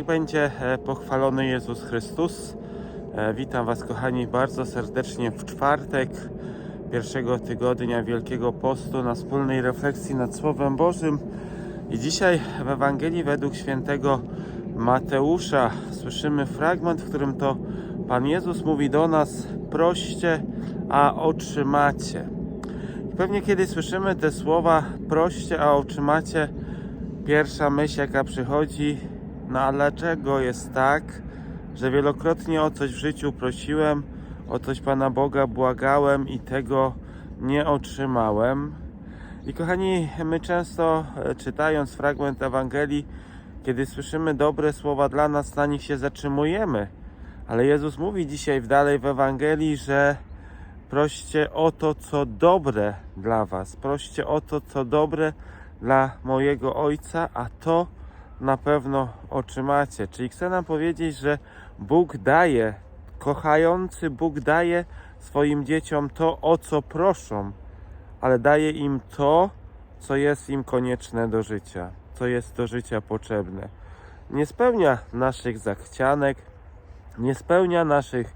Niech będzie e, pochwalony Jezus Chrystus. E, Witam Was, kochani, bardzo serdecznie w czwartek pierwszego tygodnia Wielkiego Postu na wspólnej refleksji nad Słowem Bożym. I dzisiaj w Ewangelii według świętego Mateusza słyszymy fragment, w którym to Pan Jezus mówi do nas: proście, a otrzymacie. I pewnie kiedy słyszymy te słowa proście, a otrzymacie, pierwsza myśl jaka przychodzi, no a dlaczego jest tak, że wielokrotnie o coś w życiu prosiłem, o coś Pana Boga błagałem i tego nie otrzymałem. I kochani, my często e, czytając fragment Ewangelii, kiedy słyszymy dobre słowa dla nas, na nich się zatrzymujemy. Ale Jezus mówi dzisiaj w dalej w Ewangelii, że proście o to, co dobre dla Was. Proście o to, co dobre dla mojego Ojca, a to na pewno otrzymacie. Czyli chcę nam powiedzieć, że Bóg daje, kochający Bóg daje swoim dzieciom to, o co proszą, ale daje im to, co jest im konieczne do życia, co jest do życia potrzebne. Nie spełnia naszych zachcianek, nie spełnia naszych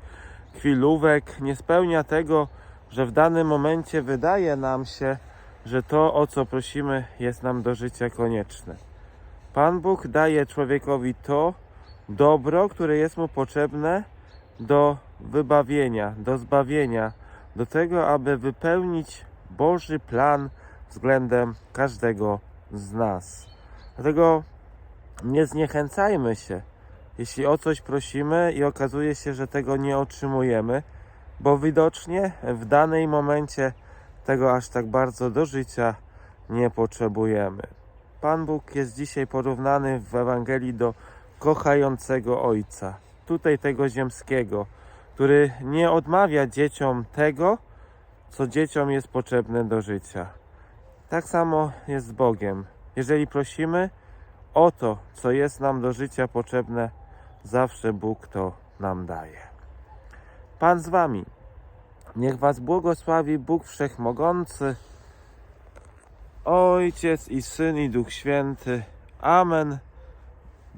chwilówek, nie spełnia tego, że w danym momencie wydaje nam się, że to, o co prosimy, jest nam do życia konieczne. Pan Bóg daje człowiekowi to dobro, które jest mu potrzebne do wybawienia, do zbawienia, do tego, aby wypełnić Boży plan względem każdego z nas. Dlatego nie zniechęcajmy się, jeśli o coś prosimy i okazuje się, że tego nie otrzymujemy, bo widocznie w danej momencie tego aż tak bardzo do życia nie potrzebujemy. Pan Bóg jest dzisiaj porównany w Ewangelii do kochającego Ojca, tutaj tego ziemskiego, który nie odmawia dzieciom tego, co dzieciom jest potrzebne do życia. Tak samo jest z Bogiem. Jeżeli prosimy o to, co jest nam do życia potrzebne, zawsze Bóg to nam daje. Pan z Wami. Niech Was błogosławi Bóg Wszechmogący, Ojciec i Syn i Duch Święty. Amen.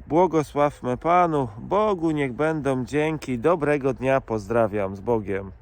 Błogosławmy Panu, Bogu niech będą dzięki. Dobrego dnia pozdrawiam z Bogiem.